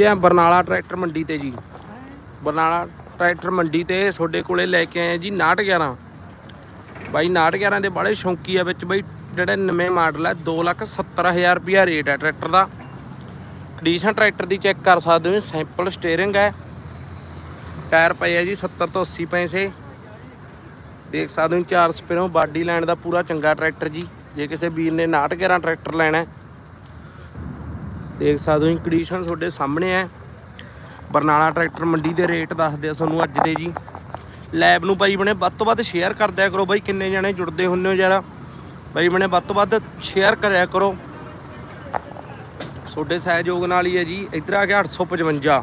ਇਹ ਆ ਬਰਨਾਲਾ ਟਰੈਕਟਰ ਮੰਡੀ ਤੇ ਜੀ। ਬਰਨਾਲਾ ਟਰੈਕਟਰ ਮੰਡੀ ਤੇ ਤੁਹਾਡੇ ਕੋਲੇ ਲੈ ਕੇ ਆਏ ਆ ਜੀ 911 ਬਾਈ 911 ਦੇ ਬੜੇ ਸ਼ੌਂਕੀ ਆ ਵਿੱਚ ਬਾਈ ਜਿਹੜਾ ਨਵੇਂ ਮਾਡਲ ਹੈ 270000 ਰੁਪਿਆ ਰੇਟ ਹੈ ਟਰੈਕਟਰ ਦਾ। ਕੰਡੀਸ਼ਨ ਟਰੈਕਟਰ ਦੀ ਚੈੱਕ ਕਰ ਸਕਦੇ ਹੋ ਸੈਂਪਲ ਸਟੀਅਰਿੰਗ ਹੈ ਟਾਇਰ ਪਏ ਆ ਜੀ 70 ਤੋਂ 80 ਪੈਸੇ। ਦੇਖ ਸਕਦੇ ਹੋ ਚਾਰ ਸਪੇਰੋਂ ਬਾਡੀ ਲੈਣ ਦਾ ਪੂਰਾ ਚੰਗਾ ਟਰੈਕਟਰ ਜੀ। ਜੇ ਕਿਸੇ ਵੀਰ ਨੇ 911 ਟਰੈਕਟਰ ਲੈਣਾ ਦੇਖ ਸਕਦੇ ਹੋ ਕੰਡੀਸ਼ਨ ਤੁਹਾਡੇ ਸਾਹਮਣੇ ਹੈ। ਬਰਨਾਲਾ ਟਰੈਕਟਰ ਮੰਡੀ ਦੇ ਰੇਟ ਦੱਸਦੇ ਆ ਤੁਹਾਨੂੰ ਅੱਜ ਦੇ ਜੀ। ਲੈਬ ਨੂੰ ਬਾਈ ਬਣੇ ਵੱਧ ਤੋਂ ਵੱਧ ਸ਼ੇਅਰ ਕਰਦਿਆ ਕਰੋ ਬਾਈ, ਕਿੰਨੇ ਜਣੇ ਜੁੜਦੇ ਹੁੰਦੇ ਹੋ ਯਾਰ। ਬਾਈ ਬਣੇ ਵੱਧ ਤੋਂ ਵੱਧ ਸ਼ੇਅਰ ਕਰਿਆ ਕਰੋ। ਤੁਹਾਡੇ ਸਹਿਯੋਗ ਨਾਲ ਹੀ ਹੈ ਜੀ। ਇੱਧਰ ਆ ਗਿਆ 855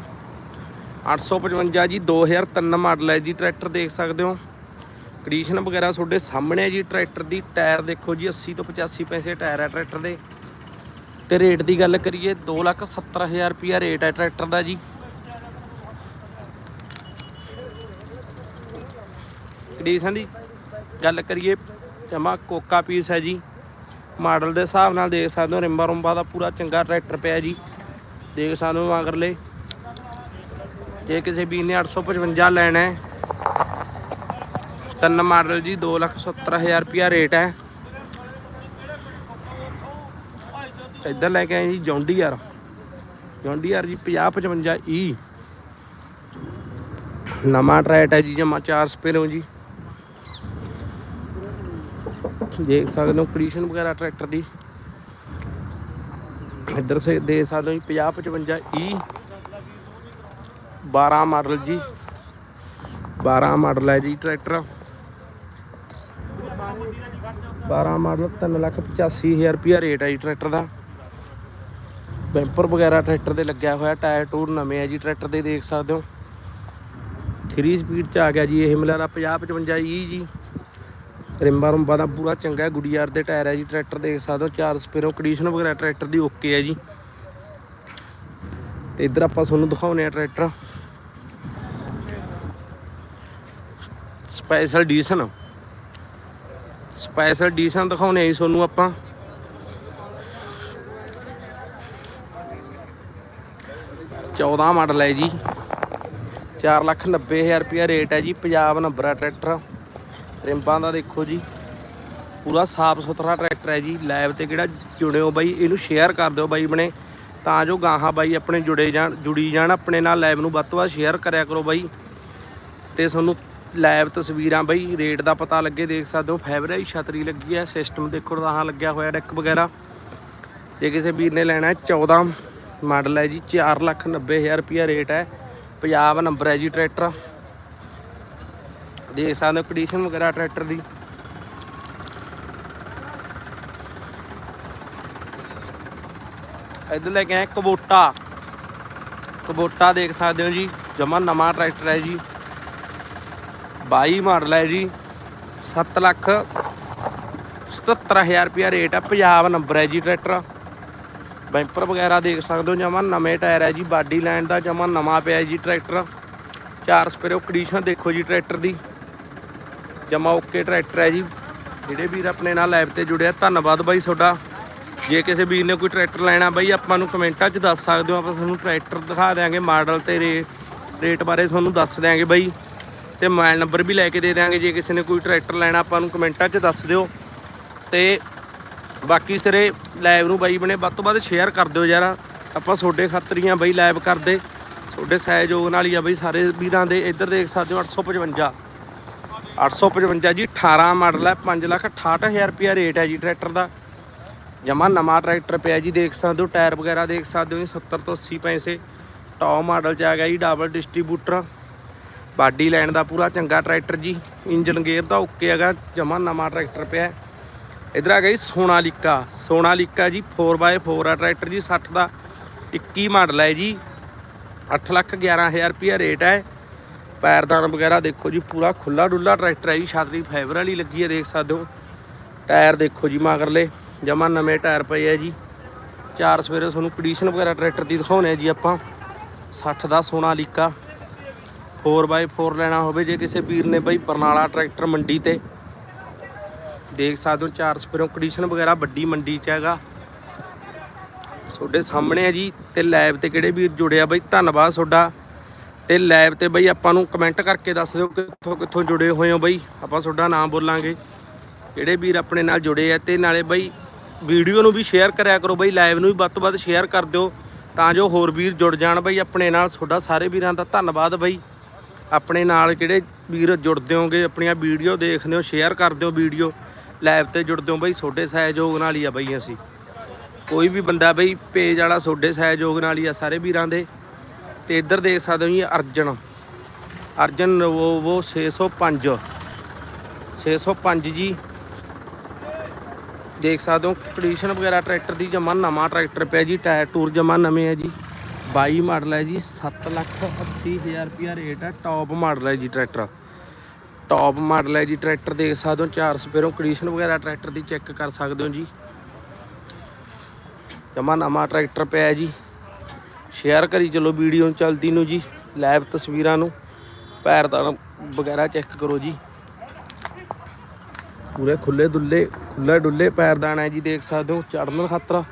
855 ਜੀ 2003 ਮਾਡਲ ਹੈ ਜੀ ਟਰੈਕਟਰ, ਦੇਖ ਸਕਦੇ ਹੋ। ਕੰਡੀਸ਼ਨ ਵਗੈਰਾ ਤੁਹਾਡੇ ਸਾਹਮਣੇ ਹੈ ਜੀ, ਟਰੈਕਟਰ ਦੀ ਟਾਇਰ ਦੇਖੋ ਜੀ 80 ਤੋਂ 85 ਪੈਸੇ ਟਾਇਰ ਹੈ ਟਰੈਕਟਰ ਦੇ। ਤੇ ਰੇਟ ਦੀ ਗੱਲ ਕਰੀਏ 270000 ਰੁਪਿਆ ਰੇਟ ਹੈ ਟਰੈਕਟਰ ਦਾ ਜੀ। ਕੰਡੀਸ਼ਨ ਦੀ ਗੱਲ ਕਰੀਏ ਜਮਾ ਕੋਕਾ ਪੀਸ ਹੈ ਜੀ। ਮਾਡਲ ਦੇ ਹਿਸਾਬ ਨਾਲ ਦੇਖ ਸਕਦੇ ਹੋ, ਰਿੰਬਾ ਰੁੰਬਾ ਦਾ ਪੂਰਾ ਚੰਗਾ ਟਰੈਕਟਰ ਪਿਆ ਜੀ। ਦੇਖ ਸਕਦੇ ਹੋ ਮਗਰਲੇ ਜੇ ਕਿਸੇ ਵੀਰ ਨੇ 855 ਲੈਣਾ ਹੈ, ਤਿੰਨ ਮਾਡਲ ਜੀ 270000 ਰੁਪਿਆ ਰੇਟ ਹੈ। ਇੱਧਰ ਲੈ ਕੇ ਆਏ ਜੀ ਜੌਂਡੀਆਰ ਜੌਂਡੀਆਰ ਜੀ 5055 ਈ e। ਨਵਾਂ ਟਰੈਟ ਹੈ ਜੀ, ਜਮਾ ਚਾਰ ਸਪੇਰੋਂ ਜੀ। ਦੇਖ ਸਕਦੇ ਹੋ ਕੰਡੀਸ਼ਨ ਵਗੈਰਾ ਟਰੈਕਟਰ ਦੀ। ਇੱਧਰ ਸੇ ਦੇ ਸਕਦੇ ਹੋ ਜੀ 50 55 ਈ 12 ਮਾਡਲ ਜੀ। 12 ਮਾਡਲ ਹੈ ਜੀ ਟਰੈਕਟਰ 12 ਮਾਡਲ 385000 ਰੁਪਿਆ ਰੇਟ ਹੈ ਜੀ ਟਰੈਕਟਰ ਦਾ। ਬੈਂਪਰ ਵਗੈਰਾ ਟਰੈਕਟਰ ਦੇ ਲੱਗਿਆ ਹੋਇਆ, ਟਾਇਰ ਟੂਰ ਨਵੇਂ ਹੈ ਜੀ, ਟਰੈਕਟਰ ਦੇ ਦੇਖ ਸਕਦੇ ਹੋ। 3 ਸਪੀਡ ਚ ਆ ਗਿਆ ਜੀ ਇਹ ਮਿਲਾ ਦਾ 50 55 ਈ ਜੀ। ਰਿੰਬਾ ਰੁੰਬਾ ਦਾ ਪੂਰਾ ਚੰਗਾ ਹੈ, ਗੁੱਡੀਆਰ ਦੇ ਟਾਇਰ ਹੈ ਜੀ, ਟਰੈਕਟਰ ਦੇਖ ਸਕਦੇ ਹੋ, ਚਾਰ ਸਪੇਰੋਂ ਕੰਡੀਸ਼ਨ ਵਗੈਰਾ ਟਰੈਕਟਰ ਦੀ ਓਕੇ ਹੈ ਜੀ। ਤੇ ਇੱਧਰ ਆਪਾਂ ਤੁਹਾਨੂੰ ਦਿਖਾਉਨੇ ਆ ਟਰੈਕਟਰ। ਸਪੈਸ਼ਲ ਡੀਸਨ ਸਪੈਸ਼ਲ ਡੀਸਨ ਦਿਖਾਉਨੇ ਆ ਜੀ ਤੁਹਾਨੂੰ ਆਪਾਂ। ਚੌਦਾਂ ਮਾਡਲ ਹੈ ਜੀ। 490000 ਰੁਪਿਆ ਰੇਟ ਹੈ ਜੀ, ਪੰਜਾਬ ਨੰਬਰ ਆ ਟਰੈਕਟਰ। ਰਿੰਬਾਂ ਦਾ ਦੇਖੋ ਜੀ, ਪੂਰਾ ਸਾਫ਼ ਸੁਥਰਾ ਟਰੈਕਟਰ ਹੈ ਜੀ। ਲੈਬ ਤੇ ਕਿਹੜਾ ਜੁੜਿਓ ਬਾਈ, ਇਹਨੂੰ ਸ਼ੇਅਰ ਕਰ ਦਿਓ ਬਾਈ ਬਣੇ। ਤਾਂ ਜੋ ਗਾਹਾਂ ਬਾਈ ਆਪਣੇ ਜੁੜੇ ਜਾਣ, ਜੁੜੀ ਜਾਣ, ਆਪਣੇ ਨਾਲ ਲੈਬ ਨੂੰ ਵੱਧ ਤੋਂ ਵੱਧ ਸ਼ੇਅਰ ਕਰਿਆ ਕਰੋ ਬਾਈ। ਤੇ ਤੁਹਾਨੂੰ ਲੈਬ ਤਸਵੀਰਾਂ ਬਾਈ, ਰੇਟ ਦਾ ਪਤਾ ਲੱਗੇ, ਦੇਖ ਸਕਦੇ ਹੋ। ਫਾਈਬਰ ਦੀ ਛਤਰੀ ਲੱਗੀ ਹੈ ਸਿਸਟਮ ਦੇਖੋ ਰਦਾਹਾਂ ਲੱਗਿਆ ਹੋਇਆ ਡੈਕ ਵਗੈਰਾ। ਜੇ ਕਿਸੇ ਵੀਰ ਨੇ ਲੈਣਾ ਹੈ 14 ਮਾਡਲ ਹੈ ਜੀ 490000 ਰੁਪਿਆ ਰੇਟ ਹੈ। ਪੰਜਾਬ ਨੰਬਰ ਹੈ ਜੀ ਟਰੈਕਟਰ। ਦੇਖ ਸਕਦੇ ਹੋ ਕੰਡੀਸ਼ਨ ਵਗੈਰਾ ਟਰੈਕਟਰ ਦੀ। ਇੱਧਰ ਲੈ ਕੇ ਆਏ ਕਬੋਟਾ। ਕਬੋਟਾ ਦੇਖ ਸਕਦੇ ਹੋ ਜੀ, ਜਮਾ ਨਵਾਂ ਟਰੈਕਟਰ ਹੈ ਜੀ। 22 ਮਾਡਲ ਹੈ ਜੀ 7 ਲੱਖ 77000 ਰੁਪਿਆ ਰੇਟ ਹੈ। ਪੰਜਾਬ ਨੰਬਰ ਹੈ ਜੀ ਟਰੈਕਟਰ। ਬੈਂਪਰ ਵਗੈਰਾ ਦੇਖ ਸਕਦੇ ਹੋ, ਜਮਾ ਨਵੇਂ ਟਾਇਰ ਹੈ ਜੀ, ਬਾਡੀ ਲਾਈਨ ਦਾ ਜਮਾ ਨਵਾਂ ਪਿਆ ਜੀ ਟਰੈਕਟਰ। ਚਾਰ ਸਪੇਰੋ ਕੰਡੀਸ਼ਨ ਦੇਖੋ ਜੀ ਟਰੈਕਟਰ ਦੀ। ਜਮਾ ਓਕੇ ਟਰੈਕਟਰ ਹੈ ਜੀ। ਜਿਹੜੇ ਵੀਰ ਆਪਣੇ ਨਾਲ ਲਾਈਵ ਤੇ ਜੁੜਿਆ ਧੰਨਵਾਦ ਬਾਈ ਤੁਹਾਡਾ। ਜੇ ਕਿਸੇ ਵੀਰ ਨੇ ਕੋਈ ਟਰੈਕਟਰ ਲੈਣਾ ਬਾਈ, ਆਪਾਂ ਨੂੰ ਕਮੈਂਟਾਂ 'ਚ ਦੱਸ ਸਕਦੇ ਹੋ, ਆਪਾਂ ਤੁਹਾਨੂੰ ਟਰੈਕਟਰ ਦਿਖਾ ਦਿਆਂਗੇ ਮਾਡਲ ਤੇ ਰੇ ਰੇਟ ਬਾਰੇ ਤੁਹਾਨੂੰ ਦੱਸ ਦਿਆਂਗੇ ਬਾਈ। ਤੇ ਮੋਬਾਈਲ ਨੰਬਰ ਵੀ ਲੈ ਕੇ ਦੇ ਦਿਆਂਗੇ, ਜੇ ਕਿਸੇ ਨੇ ਕੋਈ ਟਰੈਕਟਰ ਲੈਣਾ, ਆਪਾਂ ਨੂੰ ਕਮੈਂਟਾਂ 'ਚ ਦੱਸ ਦਿਓ। ਤੇ ਬਾਕੀ ਸਿਰੇ ਲਾਈਵ ਨੂੰ ਬਾਈ ਬਣੇ, ਵੱਧ ਤੋਂ ਵੱਧ ਸ਼ੇਅਰ ਕਰ ਦਿਓ ਯਾਰ। ਆਪਾਂ ਤੁਹਾਡੇ ਖਾਤਰੀਆਂ ਬਈ ਲਾਈਵ ਕਰਦੇ। ਤੁਹਾਡੇ ਸਹਿਯੋਗ ਨਾਲ ਹੀ ਆ ਬਈ ਸਾਰੇ ਵੀਰਾਂ ਦੇ। ਇੱਧਰ ਦੇਖ ਸਕਦੇ ਹੋ 855 855 ਜੀ 18 ਮਾਡਲ ਹੈ 568000 ਰੁਪਿਆ ਰੇਟ ਹੈ ਜੀ ਟਰੈਕਟਰ ਦਾ। ਜਮਾ ਨਵਾਂ ਟਰੈਕਟਰ ਪਿਆ ਜੀ, ਦੇਖ ਸਕਦੇ ਹੋ ਟਾਇਰ ਵਗੈਰਾ ਦੇਖ ਸਕਦੇ ਹੋ ਜੀ 70 ਤੋਂ 80 ਪੈਸੇ। ਟੌਪ ਮਾਡਲ ਚ ਆ ਗਿਆ ਜੀ ਡਬਲ ਡਿਸਟ੍ਰੀਬਿਊਟਰ ਬਾਡੀ ਲਾਈਨ ਦਾ ਪੂਰਾ ਚੰਗਾ ਟਰੈਕਟਰ ਜੀ। ਇੰਜਨ ਗੇਅਰ ਦਾ ਓਕੇ ਹੈਗਾ, ਜਮਾ ਨਵਾਂ ਟਰੈਕਟਰ ਪਿਆ। ਇਧਰ ਆ ਗਿਆ ਜੀ ਸੋਨਾਲੀਕਾ। ਸੋਨਾਲੀਕਾ ਜੀ 4x4 ਆ ਟਰੈਕਟਰ ਜੀ 60 ਦਾ। 21 ਮਾਡਲ ਹੈ ਜੀ। 8 ਲੱਖ 11000 ਰੁਪਿਆ ਰੇਟ ਹੈ ਪੈਰਦਾਨ ਵਗੈਰਾ ਦੇਖੋ ਜੀ, ਪੂਰਾ ਖੁੱਲਾ ਡੁੱਲਾ ਟਰੈਕਟਰ ਹੈ ਜੀ। ਛਤਰੀ ਫਾਈਬਰ ਵਾਲੀ ਲੱਗੀ ਹੈ ਦੇਖ ਸਕਦੇ ਹੋ। ਟਾਇਰ ਦੇਖੋ ਜੀ, ਮਗਰਲੇ। ਜਮਾ ਨਵੇਂ ਟਾਇਰ ਪਏ ਆ ਜੀ। ਚਾਰ ਸਵੇਰੇ ਤੁਹਾਨੂੰ ਕੰਡੀਸ਼ਨ ਵਗੈਰਾ ਟਰੈਕਟਰ ਦੀ ਦਿਖਾਉਣੇ ਆ ਜੀ ਆਪਾਂ। 60 ਦਾ ਸੋਨਾਲੀਕਾ। 4x4 ਲੈਣਾ ਹੋਵੇ ਜੇ ਕਿਸੇ ਵੀਰ ਨੇ ਬਾਈ, ਬਰਨਾਲਾ ਟਰੈਕਟਰ ਮੰਡੀ ਤੇ। ਦੇਖ ਸਕਦੇ ਹੋ ਚਾਰ ਸਪੇਰੋਂ ਕੰਡੀਸ਼ਨ ਵਗੈਰਾ ਵੱਡੀ ਮੰਡੀ ਚ ਹੈਗਾ। ਤੁਹਾਡੇ ਸਾਹਮਣੇ ਹੈ ਜੀ ਤੇ ਲਾਈਵ ਤੇ ਕਿਹੜੇ ਵੀਰ ਜੁੜਿਆ ਬਈ, ਧੰਨਵਾਦ ਤੁਹਾਡਾ। ਤੇ ਲਾਈਵ ਤੇ ਬਈ ਆਪਾਂ ਨੂੰ ਕਮੈਂਟ ਕਰਕੇ ਦੱਸ ਦਿਓ ਕਿੱਥੋਂ ਕਿੱਥੋਂ ਜੁੜੇ ਹੋਏ ਹੋ ਬਈ। ਆਪਾਂ ਤੁਹਾਡਾ ਨਾਮ ਬੋਲਾਂਗੇ। ਜਿਹੜੇ ਵੀਰ ਆਪਣੇ ਨਾਲ ਜੁੜੇ ਆ ਤੇ ਨਾਲੇ ਬਈ ਵੀਡੀਓ ਨੂੰ ਵੀ ਸ਼ੇਅਰ ਕਰਿਆ ਕਰੋ ਬਈ ਲਾਈਵ ਨੂੰ ਵੀ ਵੱਧ ਤੋਂ ਵੱਧ ਸ਼ੇਅਰ ਕਰ ਦਿਓ। ਤਾਂ ਜੋ ਹੋਰ ਵੀਰ ਜੁੜ ਜਾਣ ਬਈ ਆਪਣੇ ਨਾਲ। ਤੁਹਾਡਾ ਸਾਰੇ ਵੀਰਾਂ ਦਾ ਧੰਨਵਾਦ ਬਈ। ਆਪਣੇ ਨਾਲ ਕਿਹੜੇ ਵੀਰ ਜੁੜਦੇ ਹੋਗੇ, ਆਪਣੀਆਂ ਵੀਡੀਓ ਦੇਖਦੇ ਹੋ ਸ਼ੇਅਰ ਕਰਦੇ ਹੋ ਵੀਡੀਓ। ਲਾਈਵ ਤੇ ਜੁੜਦੇ ਹੋ ਬਈ, ਤੁਹਾਡੇ ਸਹਿਯੋਗ ਨਾਲ ਹੀ ਆ ਬਈ ਅਸੀਂ। ਕੋਈ ਵੀ ਬੰਦਾ ਬਈ, ਪੇਜ ਵਾਲਾ ਤੁਹਾਡੇ ਸਹਿਯੋਗ ਨਾਲ ਹੀ ਆ ਸਾਰੇ ਵੀਰਾਂ ਦੇ। ਤੇ ਇੱਧਰ ਦੇਖ ਸਕਦੇ ਹੋ ਜੀ, ਅਰਜਨ। ਅਰਜਨ ਉਹ ਉਹ 605 605 ਜੀ। ਦੇਖ ਸਕਦੇ ਹੋ ਕੰਡੀਸ਼ਨ ਵਗੈਰਾ ਟਰੈਕਟਰ ਦੀ ਜਮਾ ਨਵਾਂ ਟਰੈਕਟਰ ਪਿਆ ਜੀ, ਟਾਇਰ ਟੂਰ ਜਮਾ ਨਵੇਂ ਹੈ ਜੀ। 22 ਮਾਡਲ ਹੈ ਜੀ 7 ਲੱਖ 80 ਹਜ਼ਾਰ ਰੁਪਿਆ ਰੇਟ ਹੈ ਟੌਪ ਮਾਡਲ ਹੈ ਜੀ ਟਰੈਕਟਰ। ਟੌਪ ਮਾਡਲ ਹੈ ਜੀ ਟਰੈਕਟਰ ਦੇਖ ਸਕਦੇ ਹੋ, ਚਾਰ ਸਪੇਰੋਂ ਕੰਡੀਸ਼ਨ ਵਗੈਰਾ ਟਰੈਕਟਰ ਦੀ ਚੈੱਕ ਕਰ ਸਕਦੇ ਹੋ ਜੀ। ਜਮਾ ਨਵਾਂ ਟਰੈਕਟਰ ਪਿਆ ਜੀ। ਸ਼ੇਅਰ ਕਰੀ ਚਲੋ ਵੀਡੀਓ ਨੂੰ, ਚਲਦੀ ਨੂੰ ਜੀ ਲਾਈਵ ਤਸਵੀਰਾਂ ਨੂੰ। ਪੈਰ ਦਾ ਵਗੈਰਾ ਚੈੱਕ ਕਰੋ ਜੀ। ਪੂਰੇ ਖੁੱਲੇ ਦੁੱਲੇ, ਖੁੱਲਾ ਡੁੱਲੇ ਪੈਰਦਾਨ ਹੈ ਜੀ, ਦੇਖ ਸਕਦੇ ਹੋ ਚੜਨ ਖਾਤਰ।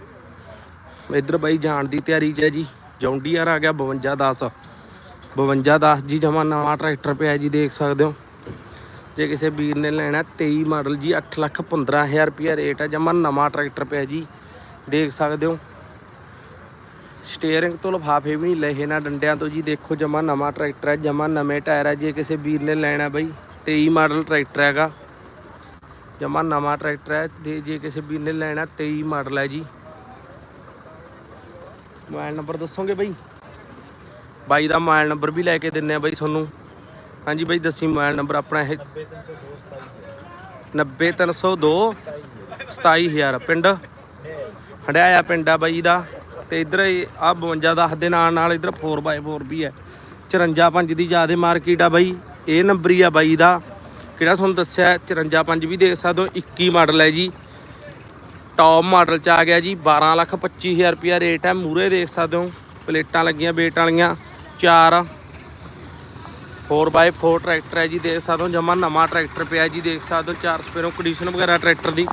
ਇੱਧਰ ਬਾਈ ਜਾਣ ਦੀ ਤਿਆਰੀ 'ਚ ਹੈ ਜੀ, ਜੌਂਡੀਆਰ ਆ ਗਿਆ 5210 5210 ਜੀ, ਜਮਾ ਨਵਾਂ ਟਰੈਕਟਰ ਪਿਆ ਜੀ, ਦੇਖ ਸਕਦੇ ਹੋ। ਜੇ ਕਿਸੇ ਵੀਰ ਨੇ ਲੈਣਾ 23 ਮਾਡਲ ਜੀ 8 ਲੱਖ 15000 ਰੁਪਿਆ ਰੇਟ ਹੈ ਜਮਾ ਨਵਾਂ ਟਰੈਕਟਰ ਪਿਆ ਜੀ। ਦੇਖ ਸਕਦੇ ਹੋ। ਸਟੀਅਰਿੰਗ ਤੋਂ ਲਫਾਫੇ ਵੀ ਨਹੀਂ ਲਏ ਨਾ ਡੰਡਿਆਂ ਤੋਂ ਜੀ। ਦੇਖੋ ਜਮਾ ਨਵਾਂ ਟਰੈਕਟਰ ਹੈ ਜਮਾ ਨਵੇਂ ਟਾਇਰ ਹੈ ਜੇ ਕਿਸੇ ਵੀਰ ਨੇ ਲੈਣਾ ਬਈ 23 ਮਾਡਲ ਟਰੈਕਟਰ ਹੈਗਾ। ਜਮਾ ਨਵਾਂ ਟਰੈਕਟਰ ਹੈ ਤੇ ਜੇ ਕਿਸੇ ਵੀਰ ਨੇ ਲੈਣਾ 23 ਮਾਡਲ ਹੈ ਜੀ। ਮੋਬਾਈਲ ਨੰਬਰ ਦੱਸੋਗੇ ਬਈ? ਬਾਈ ਦਾ ਮੋਬਾਈਲ ਨੰਬਰ ਵੀ ਲੈ ਕੇ ਦਿੰਨੇ ਆ ਬਈ ਤੁਹਾਨੂੰ। ਹਾਂਜੀ ਬਾਈ, ਦੱਸੀ ਮੋਬਾਈਲ ਨੰਬਰ ਆਪਣਾ ਇਹ। 90302 27000 ਪਿੰਡ। ਹੰਡਿਆਇਆ ਪਿੰਡ ਆ ਬਾਈ ਦਾ। ਤੇ ਇਧਰ ਆ 52 10 ਦੇ ਨਾਲ ਨਾਲ ਇਧਰ 4x4 ਵੀ ਹੈ। 54 5 ਦੀ ਜਿਆਦੇ ਮਾਰਕੀਟ ਆ ਬਾਈ। ਇਹ ਨੰਬਰ ਹੀ ਆ ਬਾਈ ਦਾ। ਕਿਹੜਾ ਤੁਹਾਨੂੰ ਦੱਸਿਆ 54 5 ਵੀ ਦੇਖ ਸਕਦੇ ਹੋ 21 ਮਾਡਲ ਹੈ ਜੀ। ਟੌਪ ਮਾਡਲ ਚ ਆ ਗਿਆ ਜੀ 12 ਲੱਖ 25000 ਰੁਪਿਆ ਰੇਟ ਹੈ। ਮੂਰੇ ਦੇਖ ਸਕਦੇ ਹੋ, ਪਲੇਟਾਂ ਲੱਗੀਆਂ ਵੇਟ ਵਾਲੀਆਂ, ਚਾਰ 4x4 ਟਰੈਕਟਰ ਹੈ ਜੀ, ਦੇਖ ਸਕਦੇ ਹੋ ਜਮਾ ਨਵਾਂ ਟਰੈਕਟਰ ਪਿਆ ਜੀ, ਦੇਖ ਸਕਦੇ ਹੋ ਚਾਰ ਸਪੇਰੋਂ ਕੰਡੀਸ਼ਨ ਵਗੈਰਾ ਟਰੈਕਟਰ ਦੀ।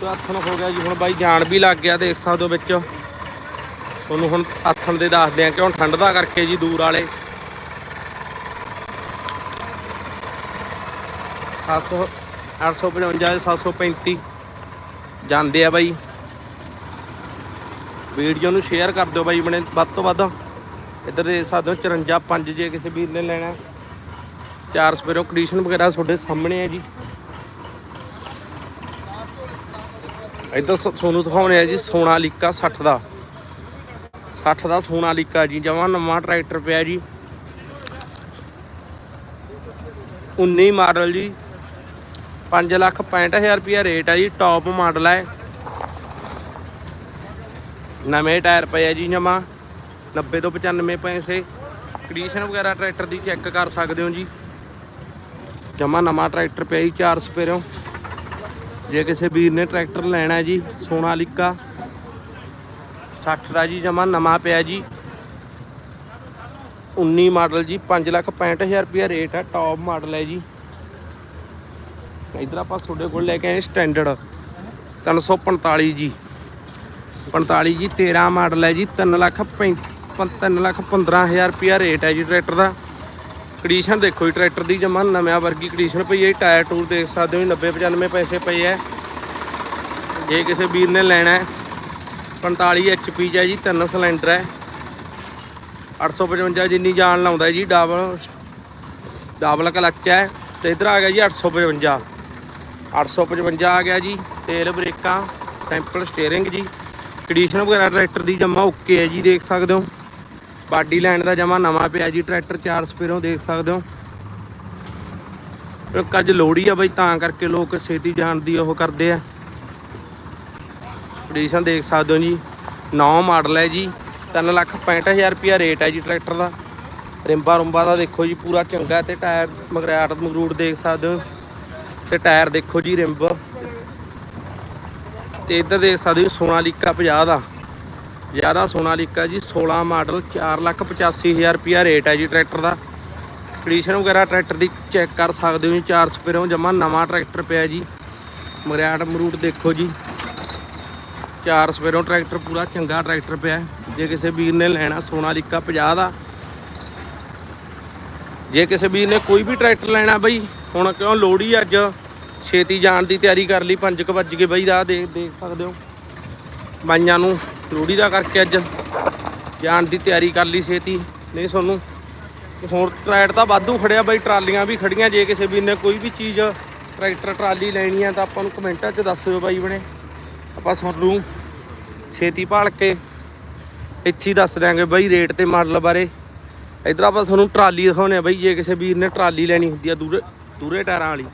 ਤੇ ਆਥਣ ਹੋ ਗਿਆ ਜੀ, ਹੁਣ ਬਾਈ ਜਾਣ ਵੀ ਲੱਗ ਗਿਆ, ਦੇਖ ਸਕਦੇ ਹੋ ਵਿੱਚ। ਤੁਹਾਨੂੰ ਹੁਣ ਹੱਥਣ ਦੇ ਦੱਸਦੇ ਆ ਕਿ ਹੁਣ ਠੰਡ ਦਾ ਕਰਕੇ ਜੀ ਦੂਰ ਵਾਲੇ। 700 855 735 ਜਾਂਦੇ ਆ ਬਾਈ। ਵੀਡੀਓ ਨੂੰ ਸ਼ੇਅਰ ਕਰ ਦਿਓ ਬਾਈ, ਆਪਣੇ ਵੱਧ ਤੋਂ ਵੱਧ। ਇੱਧਰ ਦੇ ਸਕਦੇ ਹੋ 54 5 ਜੇ ਕਿਸੇ ਵੀਰ ਨੇ ਲੈਣਾ। ਚਾਰ ਸਪੇਰੋ ਕੰਡੀਸ਼ਨ ਵਗੈਰਾ ਤੁਹਾਡੇ ਸਾਹਮਣੇ ਹੈ ਜੀ। ਇੱਧਰ ਤੁਹਾਨੂੰ ਦਿਖਾਉਣੇ ਆ ਜੀ, ਸੋਨਾ ਲੀਕਾ 60 ਦਾ। 60 ਦਾ ਸੋਨਾ ਲੀਕਾ ਜੀ, ਜਮਾਂ ਨਵਾਂ ਟਰੈਕਟਰ ਪਿਆ ਜੀ। 19 ਮਾਡਲ ਜੀ 5 ਲੱਖ 65000 ਰੁਪਿਆ ਰੇਟ ਹੈ ਜੀ ਟੌਪ ਮਾਡਲ ਹੈ ਨਵੇਂ ਟਾਇਰ ਪਏ ਆ ਜੀ ਜਮਾ। 90 ਤੋਂ 95 ਪੈਸੇ। ਕੰਡੀਸ਼ਨ ਵਗੈਰਾ ਟਰੈਕਟਰ ਦੀ ਚੈੱਕ ਕਰ ਸਕਦੇ ਹੋ ਜੀ। ਜਮਾ ਨਵਾਂ ਟਰੈਕਟਰ ਪਿਆ ਜੀ 4 ਸਪੇਰੋਂ। ਜੇ ਕਿਸੇ ਵੀਰ ਨੇ ਟਰੈਕਟਰ ਲੈਣਾ ਹੈ ਜੀ ਸੋਨਾਲੀਕਾ 60 ਦਾ ਜੀ ਜਮਾ ਨਵਾਂ ਪਿਆ ਜੀ। 19 ਮਾਡਲ ਜੀ 5 ਲੱਖ 65000 ਰੁਪਿਆ ਰੇਟ ਹੈ ਟੌਪ ਮਾਡਲ ਹੈ ਜੀ। ਇਧਰ ਆਪਾਂ ਤੁਹਾਡੇ ਕੋਲ ਲੈ ਕੇ ਆਏ ਸਟੈਂਡਰਡ 345 ਜੀ। 45 ਜੀ 13 ਮਾਡਲ ਹੈ ਜੀ 3 ਲੱਖ 3 ਲੱਖ 15000 ਰੁਪਿਆ ਰੇਟ ਹੈ ਜੀ ਟਰੈਕਟਰ ਦਾ। ਕੰਡੀਸ਼ਨ ਦੇਖੋ ਜੀ ਟਰੈਕਟਰ ਦੀ ਜਮਾ ਨਵਿਆਂ ਵਰਗੀ ਕੰਡੀਸ਼ਨ ਪਈ ਹੈ ਟਾਇਰ ਟੂਰ ਦੇਖ ਸਕਦੇ ਹੋ ਜੀ, 90 95 ਪੈਸੇ ਪਏ ਹੈ। ਜੇ ਕਿਸੇ ਵੀਰ ਨੇ ਲੈਣਾ ਹੈ 45 HP ਦਾ ਜੀ ਤਿੰਨ ਸਿਲੰਡਰ ਹੈ। 855 ਜਿੰਨੀ ਜਾਨ ਲਾਉਂਦਾ ਜੀ ਡਬਲ ਡਬਲ ਕਲਚ ਹੈ। ਤੇ ਇਧਰ ਆ ਗਿਆ ਜੀ 855 855 ਆ ਗਿਆ ਜੀ ਤੇਲ ਬ੍ਰੇਕਾਂ ਸੈਂਪਲ ਸਟੀਅਰਿੰਗ ਜੀ। ਕੰਡੀਸ਼ਨ ਵਗੈਰਾ ਟਰੈਕਟਰ ਦੀ ਜਮਾ ਓਕੇ ਹੈ ਜੀ ਦੇਖ ਸਕਦੇ ਹੋ। ਬਾਡੀ ਲਾਈਨ ਦਾ ਜਮਾ ਨਵਾਂ ਪਿਆ ਜੀ, ਟਰੈਕਟਰ ਚਾਰ ਸਪੇਰੋਂ ਦੇਖ ਸਕਦੇ ਹੋ। ਇੱਕ ਅੱਜ ਲੋੜੀ ਆ ਬਈ, ਤਾਂ ਕਰਕੇ ਲੋਕ ਛੇਤੀ ਜਾਣ ਦੀ ਉਹ ਕਰਦੇ ਆ। ਕੰਡੀਸ਼ਨ ਦੇਖ ਸਕਦੇ ਹੋ ਜੀ 9 ਮਾਡਲ ਹੈ ਜੀ 3 ਲੱਖ 65000 ਰੁਪਿਆ ਰੇਟ ਹੈ ਜੀ ਟਰੈਕਟਰ ਦਾ। ਰਿੰਬਾ ਰੁੰਬਾ ਦਾ ਦੇਖੋ ਜੀ, ਪੂਰਾ ਚੰਗਾ ਤੇ ਟਾਇਰ ਮਗਰਾਟ ਮਗਰੂਟ ਦੇਖ ਸਕਦੇ ਹੋ। ਤੇ ਟਾਇਰ ਦੇਖੋ ਜੀ ਰਿੰਬ। ਤੇ ਇੱਧਰ ਦੇਖ ਸਕਦੇ ਹੋ ਸੋਨਾਲੀਕਾ 50 ਦਾ। ਜ਼ਿਆਦਾ ਸੋਨਾਲੀਕਾ ਜੀ 16 ਮਾਡਲ 4 ਲੱਖ 85000 ਰੁਪਿਆ ਰੇਟ ਹੈ ਜੀ ਟਰੈਕਟਰ ਦਾ। ਕੰਡੀਸ਼ਨ ਵਗੈਰਾ ਟਰੈਕਟਰ ਦੀ ਚੈੱਕ ਕਰ ਸਕਦੇ ਹੋ ਜੀ, ਚਾਰ ਸਪੇਰੋਂ ਜਮਾ ਨਵਾਂ ਟਰੈਕਟਰ ਪਿਆ ਜੀ। ਮਗਰਾਟ ਮਰੂਟ ਦੇਖੋ ਜੀ। ਚਾਰ ਸਪੇਰੋਂ ਟਰੈਕਟਰ, ਪੂਰਾ ਚੰਗਾ ਟਰੈਕਟਰ ਪਿਆ ਜੇ ਕਿਸੇ ਵੀਰ ਨੇ ਲੈਣਾ ਸੋਨਾਲੀਕਾ 50 ਦਾ, ਜੇ ਕਿਸੇ ਵੀਰ ਨੇ ਕੋਈ ਵੀ ਟਰੈਕਟਰ ਲੈਣਾ ਬਈ, ਹੁਣ ਕਿਉਂ ਲੋੜੀ ਅੱਜ? ਛੇਤੀ ਜਾਣ ਦੀ ਤਿਆਰੀ ਕਰ ਲਈ 5 ਵੱਜ ਗਏ ਬਈ, ਰਾਹ ਦੇਖ ਦੇਖ ਸਕਦੇ ਹੋ। ਬਾਈਆਂ ਨੂੰ ਲੋੜੀ ਦਾ ਕਰਕੇ ਅੱਜ। ਜਾਣ ਦੀ ਤਿਆਰੀ ਕਰ ਲਈ ਛੇਤੀ। ਨਹੀਂ ਤੁਹਾਨੂੰ ਹੁਣ ਟਰੈਕਟਰ ਤਾਂ ਵਾਧੂ ਖੜਿਆ ਬਈ, ਟਰਾਲੀਆਂ ਵੀ ਖੜੀਆਂ। ਜੇ ਕਿਸੇ ਵੀਰ ਨੇ ਕੋਈ ਵੀ ਚੀਜ਼ ਟਰੈਕਟਰ, ਟਰਾਲੀ ਲੈਣੀ ਆ ਤਾਂ ਆਪਾਂ ਨੂੰ ਕਮੈਂਟਾਂ 'ਚ ਦੱਸ ਦਿਓ ਬਾਈ ਬਣੇ। ਆਪਾਂ ਤੁਹਾਨੂੰ ਛੇਤੀ ਭਾਲ ਕੇ ਇੱਥੇ ਹੀ ਦੱਸ ਦਿਆਂਗੇ ਬਾਈ ਰੇਟ ਤੇ ਮਾਡਲ ਬਾਰੇ। ਇਧਰ ਆਪਾਂ ਤੁਹਾਨੂੰ ਟਰਾਲੀ ਦਿਖਾਉਨੇ ਆ ਬਈ, ਜੇ ਕਿਸੇ ਵੀਰ ਨੇ ਟਰਾਲੀ ਲੈਣੀ ਹੁੰਦੀ ਆ ਦੂਰੇ ਦੂਰੇ ਟਾਇਰਾਂ ਵਾਲੀ।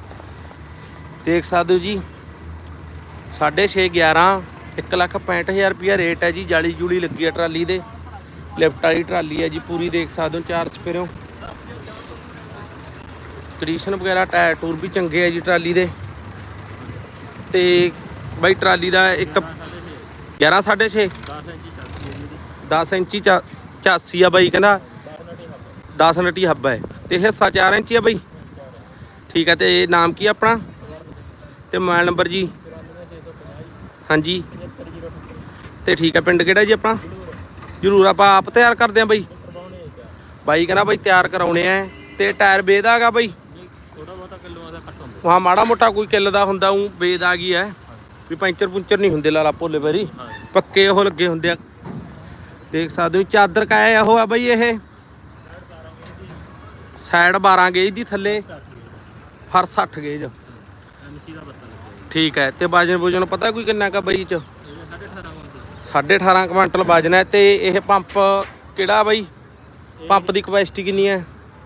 ਦੇਖ ਸਕਦੇ ਹੋ ਜੀ। 6.5 11 165000 ਰੁਪਿਆ ਰੇਟ ਹੈ ਜੀ, ਜਾਲੀ ਜੂਲੀ ਲੱਗੀ ਆ ਟਰਾਲੀ ਦੇ। ਲਿਫਟ ਵਾਲੀ ਟਰਾਲੀ ਹੈ ਜੀ, ਪੂਰੀ ਦੇਖ ਸਕਦੇ ਹੋ, ਚਾਰ ਸਪੇਰੋਂ ਕੰਡੀਸ਼ਨ ਵਗੈਰਾ, ਟਾਇਰ ਟੂਰ ਵੀ ਚੰਗੇ ਆ ਜੀ ਟਰਾਲੀ ਦੇ। ਤੇ ਬਾਈ ਟਰਾਲੀ ਦਾ ਇੱਕ 11 6.5 10 ਇੰਚੀ ਚਾ- ਚਾਸੀ ਆ ਬਾਈ, ਕਹਿੰਦਾ। 10 ਨਟੀ ਹੱਬ ਹੈ। ਤੇ ਹਿੱਸਾ 4 ਇੰਚੀ ਆ ਬਾਈ। ਠੀਕ ਹੈ, ਤੇ ਨਾਮ ਕੀ ਆਪਣਾ? ਤੇ ਮੋਬਾਈਲ ਨੰਬਰ ਜੀ? ਹਾਂਜੀ। ਤੇ ਠੀਕ ਹੈ ਪਿੰਡ ਕਿਹੜਾ ਜੀ ਆਪਣਾ? ਜ਼ਰੂਰ ਆਪਾਂ ਆਪ ਤਿਆਰ ਕਰਦੇ ਆ ਬਾਈ। ਬਾਈ ਕਹਿੰਦਾ ਬਾਈ ਤਿਆਰ ਕਰਾਉਣੇ ਆ, ਤੇ ਟਾਇਰ ਬੇਦਾਗਾ ਬਾਈ? ਥੋੜਾ ਬਹੁਤਾ ਕਿਲੋਆਂ ਦਾ ਘੱਟ ਹੁੰਦਾ ਹਾਂ, ਮਾੜਾ ਮੋਟਾ ਕੋਈ ਕਿੱਲ ਦਾ ਹੁੰਦਾ ਉਹ ਬੇਦ ਆ ਗਈ ਹੈ। ਵੀ ਪੈਂਚਰ ਪੁੰਚਰ ਨਹੀਂ ਹੁੰਦੇ ਲਾਲਾ ਭੋਲੇ ਬੈਰੀ ਪੱਕੇ ਉਹ ਲੱਗੇ ਹੁੰਦੇ ਆ। ਦੇਖ ਸਕਦੇ ਹੋ, ਚਾਦਰ ਕਾਇਆ ਉਹ ਆ ਬਈ ਇਹ। ਸਾਈਡ 12 ਗੇਜ ਦੀ ਥੱਲੇ ਫਰ 60 ਗੇਜ। ਐਮਸੀ ਦਾ ਪੱਤਾ ਠੀਕ ਹੈ, ਤੇ ਵਜਨ ਵਜਨ ਪਤਾ ਕੋਈ ਕਿੰਨਾ ਕਾ ਬਈ ਚ? 18.5 ਕੁਇੰਟਲ 18.5 ਕੁਇੰਟਲ ਵਜਨ ਹੈ ਤੇ ਇਹ ਪੰਪ ਕਿਹੜਾ ਬਈ? ਪੰਪ ਦੀ ਕਪੈਸਿਟੀ ਕਿੰਨੀ ਹੈ?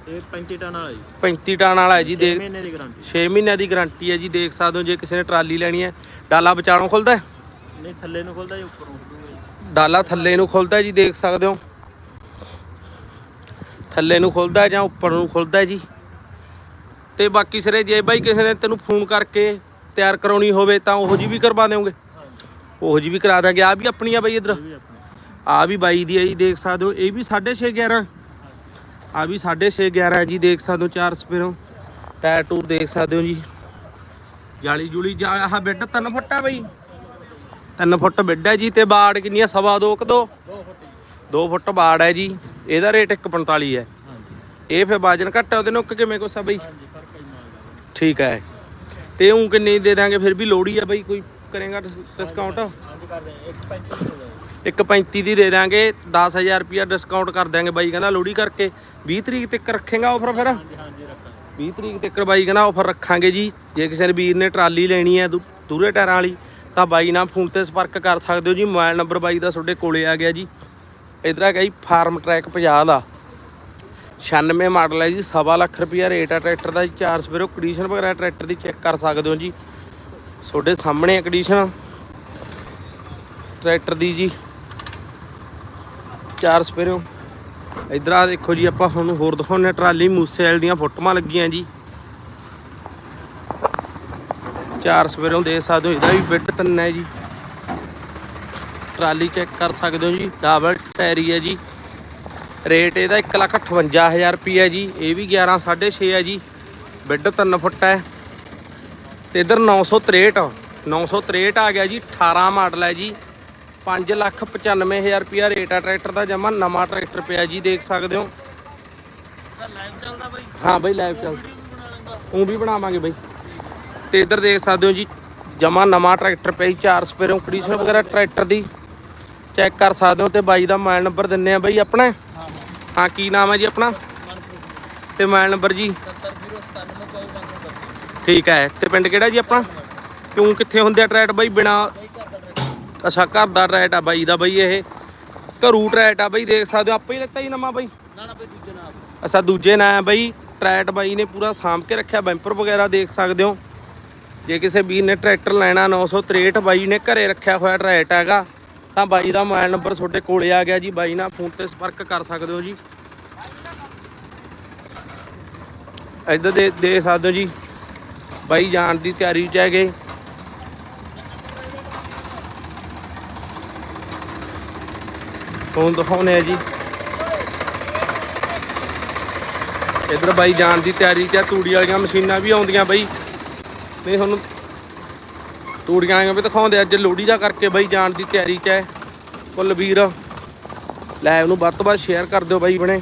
ਇਹ 35 ਟਨ ਵਾਲਾ ਜੀ। 35 ਟਨ ਵਾਲਾ ਹੈ ਜੀ 6 ਦੇਖ ਮਹੀਨੇ ਦੀ ਗਾਰੰਟੀ 6 ਮਹੀਨਿਆਂ ਦੀ ਗਾਰੰਟੀ ਹੈ ਜੀ ਦੇਖ ਸਕਦੇ ਹੋ ਜੇ ਕਿਸੇ ਨੇ ਟਰਾਲੀ ਲੈਣੀ ਹੈ। ਡਾਲਾ ਵਿਚਾਲੋਂ ਖੁੱਲਦਾ ਨਹੀਂ ਥੱਲੇ ਨੂੰ ਖੁੱਲਦਾ ਜੀ ਉੱਪਰੋਂ ਡਾਲਾ ਥੱਲੇ ਨੂੰ ਖੁੱਲਦਾ ਜੀ ਦੇਖ ਸਕਦੇ ਹੋ। ਥੱਲੇ ਨੂੰ ਖੁੱਲਦਾ ਜਾਂ ਉੱਪਰ ਨੂੰ ਖੁੱਲਦਾ ਜੀ। ਤੇ ਬਾਕੀ ਸਿਰੇ ਜੇ ਬਾਈ ਕਿਸੇ ਨੇ ਤੈਨੂੰ ਫੋਨ ਕਰਕੇ ਤਿਆਰ ਕਰਾਉਣੀ ਹੋਵੇ ਤਾਂ ਉਹੋ ਜੀ ਵੀ ਕਰਵਾ ਦੇਵੋਗੇ ਉਹੋ ਜੀ ਵੀ ਕਰਾ ਦਾਂਗੇ ਆ ਵੀ ਆਪਣੀ ਆ ਬਾਈ ਇਧਰ। ਆ ਵੀ ਬਾਈ ਦੀ ਹੈ ਜੀ ਦੇਖ ਸਕਦੇ ਹੋ। ਇਹ ਵੀ 6.5 11 ਆ ਵੀ 6.5 11 ਹੈ ਜੀ ਦੇਖ ਸਕਦੇ ਹੋ ਚਾਰ ਸਪੇਰੋਂ। ਟਾਇਰ ਟੂਰ ਦੇਖ ਸਕਦੇ ਹੋ ਜੀ। ਜਾਲੀ ਜੁਲੀ ਜਾ ਆਹ ਬੈੱਡ 3 ਫੁੱਟ ਆ ਬਾਈ। 3 ਫੁੱਟ ਬੈੱਡ ਹੈ ਜੀ ਤੇ ਬਾੜ ਕਿੰਨੀ ਆ? ਸਵਾ ਦੋ ਕੁ ਦੋ। 2 ਫੁੱਟ 2 ਫੁੱਟ ਬਾੜ ਹੈ ਜੀ। ਇਹਦਾ ਰੇਟ 145 ਹੈ ਇਹ ਫਿਰ ਵਜਨ ਘੱਟ ਹੈ ਉਹਦੇ ਨਾਲ ਕਿਵੇਂ ਆ ਬਈ? ਠੀਕ ਹੈ ਤੇ ਉਹ ਕਿੰਨੀ ਦੇ ਦਾਂਗੇ ਫਿਰ ਵੀ ਲੋੜ ਆ ਬਈ ਕੋਈ। ਕਰੇਗਾ ਡਿਸਕਾਊਂਟ ਹਾਂਜੀ ਹਾਂ ਇੱਕ ਪੈਂਚਰ ਦੇ ਦਿਓ ਇੱਕ 35 ਦੀ ਦੇ ਦਾਂਗੇ 10000 ਰੁਪਿਆ ਡਿਸਕਾਊਂਟ ਕਰ ਦਾਂਗੇ ਬਾਈ ਕਹਿੰਦਾ ਲੋੜੀ ਕਰਕੇ। 20 ਤਰੀਕ ਤੱਕ ਰੱਖੇਗਾ ਆਫਰ ਫਿਰ? ਹਾਂਜੀ ਹਾਂਜੀ ਰੱਖਾਂਗੇ। 20 ਤਰੀਕ ਤੱਕ ਬਾਈ ਕਹਿੰਦਾ ਆਫਰ ਰੱਖਾਂਗੇ ਜੀ। ਜੇ ਕਿਸੇ ਨੇ ਵੀਰ ਨੇ ਟਰਾਲੀ ਲੈਣੀ ਹੈ ਦੂਰੇ ਟਾਇਰਾਂ ਵਾਲੀ ਤਾਂ ਬਾਈ ਨਾਲ ਫੋਨ ਤੇ ਸੰਪਰਕ ਕਰ ਸਕਦੇ ਹੋ ਜੀ। ਮੋਬਾਈਲ ਨੰਬਰ ਬਾਈ ਦਾ ਤੁਹਾਡੇ ਕੋਲੇ ਆ ਗਿਆ ਜੀ। ਇਧਰ ਹੈਗਾ ਜੀ ਫਾਰਮ ਟਰੈਕ 50 ਦਾ। 96 ਮਾਡਲ ਹੈ ਜੀ ਸਵਾ ਲੱਖ ਰੁਪਿਆ ਰੇਟ ਹੈ ਟਰੈਕਟਰ ਦਾ ਜੀ। ਚਾਰ ਸਵੇਰੋ ਕੰਡੀਸ਼ਨ ਵਗੈਰਾ ਟਰੈਕਟਰ ਦੀ ਚੈੱਕ ਕਰ ਸਕਦੇ ਹੋ ਜੀ। ਤੁਹਾਡੇ ਸਾਹਮਣੇ ਹੈ ਕੰਡੀਸ਼ਨ ਟਰੈਕਟਰ ਦੀ ਜੀ। ਚਾਰ ਸਪੇਰੋ ਇਧਰ ਆ ਦੇਖੋ ਜੀ, ਆਪਾਂ ਤੁਹਾਨੂੰ ਹੋਰ ਦਿਖਾਉਂਦੇ ਹਾਂ ਟਰਾਲੀ ਮੂਸੇਲ ਦੀਆਂ ਫੋਟੋਆਂ ਲੱਗੀਆਂ ਜੀ। ਚਾਰ ਸਪੇਰੋਂ ਦੇ ਸਕਦੇ ਹੋ, ਇਹਦਾ ਵੀ ਬਿੱਟ ਤਿੰਨ ਹੈ ਜੀ। ਟਰਾਲੀ ਚੈੱਕ ਕਰ ਸਕਦੇ ਹੋ ਜੀ ਡਬਲ ਟਾਇਰੀ ਹੈ ਜੀ। ਰੇਟ ਇਹਦਾ 158000 ਰੁਪਏ ਜੀ, ਇਹ ਵੀ 11 6.5 ਹੈ ਜੀ। ਬਿੱਡ 3 ਫੁੱਟ ਹੈ। ਤੇ ਇਧਰ 963 963 ਆ। ਗਿਆ ਜੀ 18 ਮਾਡਲ ਹੈ ਜੀ। 595000 ਰੁਪਿਆ ਰੇਟ ਹੈ ਟਰੈਕਟਰ ਦਾ ਜਮਾ ਨਵਾਂ ਟਰੈਕਟਰ ਪਿਆ ਜੀ ਦੇਖ ਸਕਦੇ ਹੋ। ਤਾਂ ਲਾਈਵ ਚੱਲਦਾ ਬਾਈ? ਹਾਂ ਬਈ ਲਾਈਵ ਚੱਲ ਬਣਾ ਲੈਂਦਾ। ਉਹ ਵੀ ਬਣਾਵਾਂਗੇ ਬਈ। ਤੇ ਇੱਧਰ ਦੇਖ ਸਕਦੇ ਹੋ ਜੀ ਜਮਾ ਨਵਾਂ ਟਰੈਕਟਰ ਪਿਆ ਜੀ ਚਾਰ ਸਪੇਰੋਂ ਕੰਡੀਸ਼ਨ ਵਗੈਰਾ ਟਰੈਕਟਰ ਦੀ। ਚੈੱਕ ਕਰ ਸਕਦੇ ਹੋ ਤੇ ਬਾਈ ਦਾ ਮੋਬਾਈਲ ਨੰਬਰ ਦਿੰਨੇ ਆ ਬਈ ਆਪਣਾ। ਹਾਂ ਕੀ ਨਾਮ ਹੈ ਜੀ ਆਪਣਾ? ਤੇ ਮੋਬਾਈਲ ਨੰਬਰ ਜੀ? 7097944530 ਠੀਕ ਹੈ, ਤੇ ਪਿੰਡ ਕਿਹੜਾ ਜੀ ਆਪਣਾ? ਕਿਉਂ ਕਿੱਥੇ ਹੁੰਦੇ ਆ ਟਰੈਟ ਬਈ? ਬਿਨਾ ਬਾਈ ਘਰ ਅੱਛਾ, ਘਰ ਦਾ ਟਰੈਟ ਆ ਬਾਈ ਦਾ ਬਈ ਇਹ। ਘਰੂ ਟਰੈਟ ਆ ਬਾਈ, ਦੇਖ ਸਕਦੇ ਹੋ, ਆਪੇ ਹੀ ਲੱਤਾ ਜੀ ਨਵਾਂ ਬਈ। ਨਾ ਨਾ ਬਾਈ ਦੂਜੇ ਨਾਲ ਅੱਛਾ, ਦੂਜੇ ਨਾਂ ਹੈ ਬਈ, ਟਰੈਟ ਬਾਈ ਨੇ ਪੂਰਾ ਸਾਂਭ ਕੇ ਰੱਖਿਆ, ਬੈਂਪਰ ਵਗੈਰਾ ਦੇਖ ਸਕਦੇ ਹੋ। ਜੇ ਕਿਸੇ ਵੀਰ ਨੇ ਟਰੈਕਟਰ ਲੈਣਾ 963 ਬਾਈ ਨੇ ਘਰੇ ਰੱਖਿਆ ਹੋਇਆ ਟਰੈਟ ਹੈਗਾ, ਤਾਂ ਬਾਈ ਦਾ ਮੋਬਾਈਲ ਨੰਬਰ ਤੁਹਾਡੇ ਕੋਲੇ ਆ ਗਿਆ ਜੀ, ਬਾਈ ਨਾਲ ਫੋਨ ਤੇ ਸੰਪਰਕ ਕਰ ਸਕਦੇ ਹੋ ਜੀ। ਇੱਧਰ ਦੇ ਦੇਖ ਸਕਦੇ ਹੋ ਜੀ। ਬਾਈ ਜਾਣ ਦੀ ਤਿਆਰੀ 'ਚ ਹੈਗੇ। ਫੋਨ ਦਿਖਾਉਣੇ ਆ ਜੀ। ਇੱਧਰ ਬਾਈ ਜਾਣ ਦੀ ਤਿਆਰੀ ਚ ਆ, ਤੂੜੀ ਵਾਲੀਆਂ ਮਸ਼ੀਨਾਂ ਵੀ ਆਉਂਦੀਆਂ ਬਾਈ। ਨਹੀਂ ਤੁਹਾਨੂੰ ਤੂੜੀਆਂ ਆਈਆਂ ਵੀ ਦਿਖਾਉਂਦੇ ਅੱਜ ਲੋਹੜੀ ਦਾ ਕਰਕੇ ਬਾਈ ਜਾਣ ਦੀ ਤਿਆਰੀ 'ਚ ਹੈ ਕੁਲਵੀਰ ਲਾਈਵ ਨੂੰ ਵੱਧ ਤੋਂ ਵੱਧ ਸ਼ੇਅਰ ਕਰ ਦਿਓ ਬਾਈ ਬਣੇ।